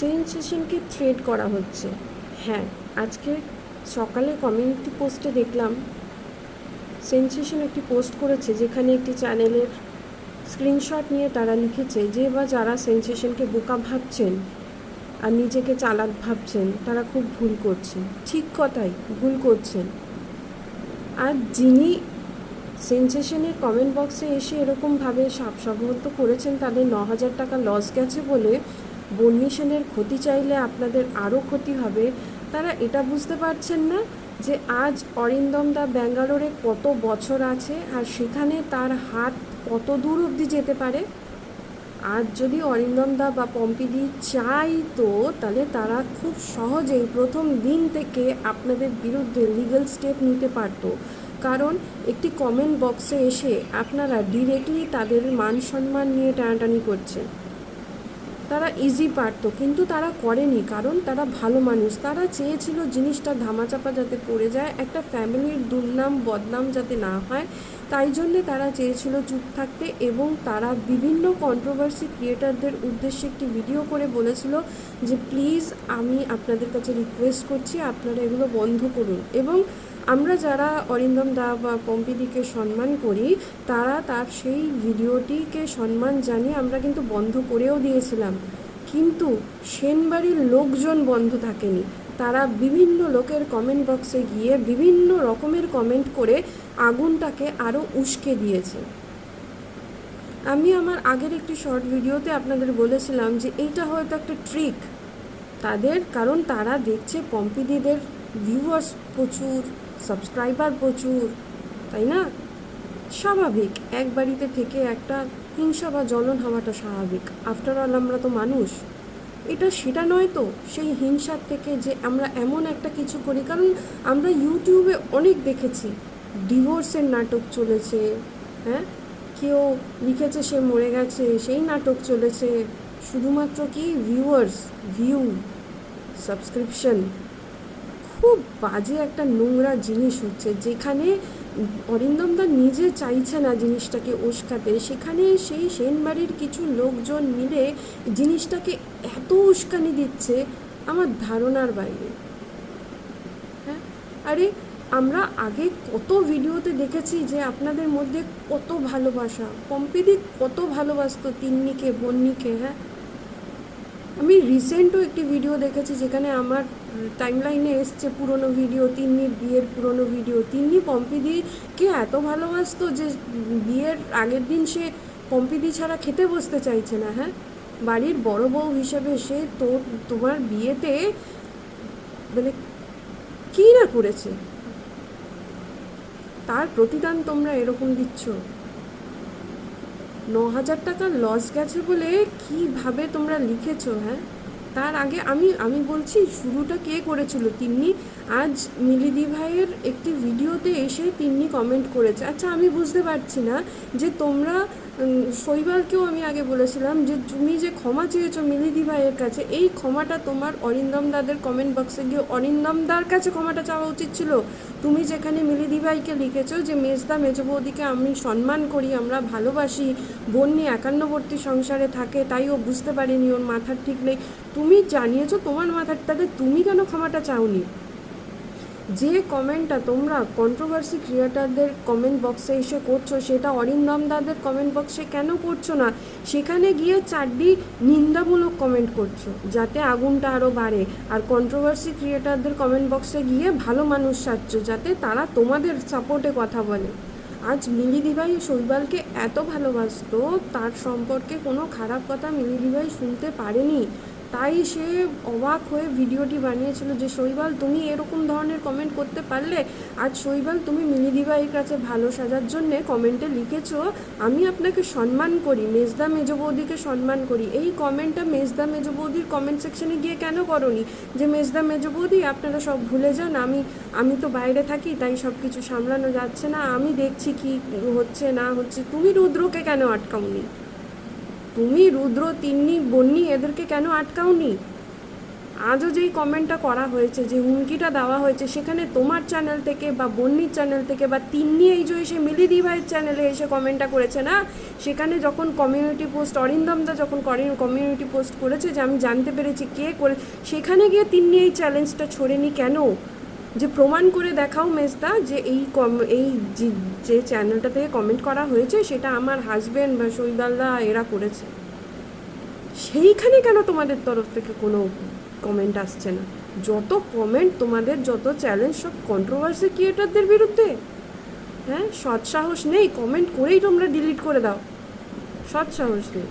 সেন্সেশনকে thread করা হচ্ছে। হ্যাঁ আজকে সকালে কমিউনিটি পোস্টে দেখলাম সেন্সেশন একটি পোস্ট করেছে যেখানে একটি চ্যানেলের স্ক্রিনশট নিয়ে তারা লিখেছে যে বা যারা সেন্সেশনকে বোকা ভাবছেন আর নিজেকে চালাক ভাবছেন, তারা খুব ভুল করছেন। ঠিক কথাই, ভুল করছেন। আর যিনি সেন্সেশনের কমেন্ট বক্সে এসে এরকমভাবে সাবসম্মত করেছেন, তাদের ন হাজার টাকা লস গেছে বলে বন্যি ক্ষতি চাইলে আপনাদের আরও ক্ষতি হবে। তারা এটা বুঝতে পারছেন না যে আজ অরিন্দম দা ব্যাঙ্গালোরে কত বছর আছে আর সেখানে তার হাত কত দূর অবধি যেতে পারে? আজ যদি অরিন্দম দা বা পম্পিদি চাইতো তাহলে তারা খুব সহজেই প্রথম দিন থেকে আপনাদের বিরুদ্ধে লিগাল স্টেপ নিতে পারতো। কারণ একটি কমেন্ট বক্সে এসে আপনারা ডিরেক্টলি তাদের মান সম্মান নিয়ে টানাটানি করছেন। তারা ইজি পারতো, কিন্তু তারা করেনি, কারণ তারা ভালো মানুষ। তারা চেয়েছিল জিনিসটা ধামাচাপা যাতে পড়ে যায়, একটা ফ্যামিলির দুর্নাম, বদনাম যাতে না হয়। তাই জন্যে তারা চেয়েছিল চুপ থাকতে এবং তারা বিভিন্ন কন্ট্রোভার্সি ক্রিয়েটারদের উদ্দেশ্যে একটি ভিডিও করে বলেছিল যে প্লিজ আমি আপনাদের কাছে রিকোয়েস্ট করছি, আপনারা এগুলো বন্ধ করুন। এবং আমরা যারা অরিন্দম দা বা পম্পিদিকে সম্মান করি, তারা তার সেই ভিডিওটিকে সম্মান জানিয়ে আমরা কিন্তু বন্ধ করেও দিয়েছিলাম। কিন্তু সেনবাড়ির লোকজন বন্ধ থাকেনি। তারা বিভিন্ন লোকের কমেন্ট বক্সে গিয়ে বিভিন্ন রকমের কমেন্ট করে আগুনটাকে আরও উস্কে দিয়েছে। আমি আমার আগের একটি শর্ট ভিডিওতে আপনাদের বলেছিলাম যে এইটা হয়তো একটা ট্রিক তাদের, কারণ তারা দেখছে পম্পিদিদের ভিউয়ার্স প্রচুর। সাবস্ক্রাইবার প্রচুর, তাই না? স্বাভাবিক, এক বাড়িতে থেকে একটা হিংসা বা জ্বলন হওয়াটা স্বাভাবিক। আফটার অল আমরা তো মানুষ। এটা সেটা নয় তো, সেই হিংসার থেকে যে আমরা এমন একটা কিছু করি, কারণ আমরা ইউটিউবে অনেক দেখেছি। ডিভোর্সের নাটক চলেছে হ্যাঁ? কেউ লিখেছে সে মরে গেছে, সেই নাটক চলেছে। শুধুমাত্র কি? ভিউয়ার্স ভিউ সাবস্ক্রিপশন খুব বাজে একটা নোংরা জিনিস হচ্ছে, যেখানে অরিন্দম দা নিজে চাইছে না জিনিসটাকে উস্কাতে। সেখানে সেই সেনবাড়ির কিছু লোকজন মিলে জিনিসটাকে এত উস্কানি দিচ্ছে আমার ধারণার বাইরে। হ্যাঁ? আরে, আমরা আগে কত ভিডিওতে দেখেছি যে আপনাদের মধ্যে কত ভালোবাসা, পম্পিদি কত ভালোবাসতো তিন্নিকে, বন্নিকে হ্যাঁ? আমি রিসেন্টও একটি ভিডিও দেখেছি যেখানে আমার টাইমলাইনে এসছে পুরনো ভিডিও তিন্নির বিয়ের পুরনো ভিডিও তিন্নি পম্পিদিকে এত ভালোবাসতো যে বিয়ের আগের দিন সে পম্পিদি ছাড়া খেতে বসতে চাইছে না হ্যাঁ? বাড়ির বড় বউ হিসেবে সে তো তোমার বিয়েতে মানে কী না করেছে? তার প্রতিদান তোমরা এরকম দিচ্ছ? ন হাজার টাকা লস গেছে বলে কীভাবে তোমরা লিখেছো হ্যাঁ? তার আগে আমি আমি বলছি শুরুটা কে করেছিল? তিন্নি আজ মিলিদি ভাইয়ের একটি ভিডিওতে এসে তিন্নি কমেন্ট করেছে। আচ্ছা আমি বুঝতে পারছি না যে তোমরা শৈবালকেও আমি আগে বলেছিলাম যে তুমি যে ক্ষমা চেয়েছো মিলিদি ভাইয়ের কাছে, এই ক্ষমাটা তোমার অরিন্দম দাদের কমেন্ট বক্সে গিয়ে অরিন্দম দার কাছে ক্ষমাটা চাওয়া উচিত ছিল। তুমি যেখানে মিলিদি ভাইকে লিখেছো যে, মেজদা, মেজ বৌদিকে আমি সম্মান করি, আমরা ভালোবাসি, বন্যি একান্নবর্তী সংসারে থাকে, তাই ও বুঝতে পারিনি, ওর মাথার ঠিক নেই। তুমি জানিয়েছো তোমার মাথার তাদের তুমি কেন ক্ষমাটা চাওনি? যে কমেন্টটা তোমরা কন্ট্রোভার্সি ক্রিয়েটারদের কমেন্ট বক্সে এসে করছ, সেটা অরিন্দম দাদের কমেন্ট বক্সে কেন করছ না? সেখানে গিয়ে চারটি নিন্দামূলক কমেন্ট করছ, যাতে আগুনটা আরও বাড়ে। আর কন্ট্রোভার্সি ক্রিয়েটারদের কমেন্ট বক্সে গিয়ে ভালো মানুষ সাজছো, যাতে তারা তোমাদের সাপোর্টে কথা বলে। আজ মিলিদিভাই শৈবালকে এত ভালোবাসত, তার সম্পর্কে কোনো খারাপ কথা মিলিদিভাই শুনতে পারেনি। তাই সে অবাক হয়ে ভিডিওটি বানিয়েছিল যে, শৈবাল, তুমি এরকম ধরনের কমেন্ট করতে পারলে আজ শৈবাল তুমি মিলিদি ভাইয়ের কাছে ভালো সাজার জন্যে কমেন্টে লিখেছো, আমি আপনাকে সম্মান করি, মেজদা মেজ বৌদিকে সম্মান করি। এই কমেন্টটা মেজদা মেজ বৌদির কমেন্ট সেকশনে গিয়ে কেন করনি? যে, মেজদা মেজ বৌদি, আপনারা সব ভুলে যান, আমি আমি তো বাইরে থাকি, তাই সব কিছু সামলানো যাচ্ছে না, আমি দেখছি কি হচ্ছে না হচ্ছে, তুমি রুদ্রকে কেন আটকাওনি? তুমি, রুদ্র, তিন্নি, বন্নি এদেরকে কেন আটকাওনি? আজও যেই কমেন্টটা করা হয়েছে, যে হুমকিটা দেওয়া হয়েছে, সেখানে তোমার চ্যানেল থেকে বা বন্নির চ্যানেল থেকে বা তিন্নি এই যে এসে মিলিদি ভাইয়ের চ্যানেলে এসে কমেন্টটা করেছে না? সেখানে যখন কমিউনিটি পোস্ট অরিন্দমদা যখন কমিউনিটি পোস্ট করেছে যে আমি জানতে পেরেছি কে করে, সেখানে গিয়ে তিন্নি এই চ্যালেঞ্জটা ছড়েনি কেন? যে প্রমাণ করে দেখাও মেজদা যে এই কম, এই যে- চ্যানেলটা থেকে কমেন্ট করা হয়েছে, সেটা আমার হাজবেন্ড বা শৈবালদা এরা করেছে। সেইখানে কেন তোমাদের তরফ থেকে কোনো কমেন্ট আসছে না? যত কমেন্ট তোমাদের, যত চ্যালেঞ্জ সব কন্ট্রোভার্সি ক্রিয়েটারদের বিরুদ্ধে। হ্যাঁ সৎ সাহস নেই কমেন্ট করেই তোমরা ডিলিট করে দাও। সৎ সাহস নেই।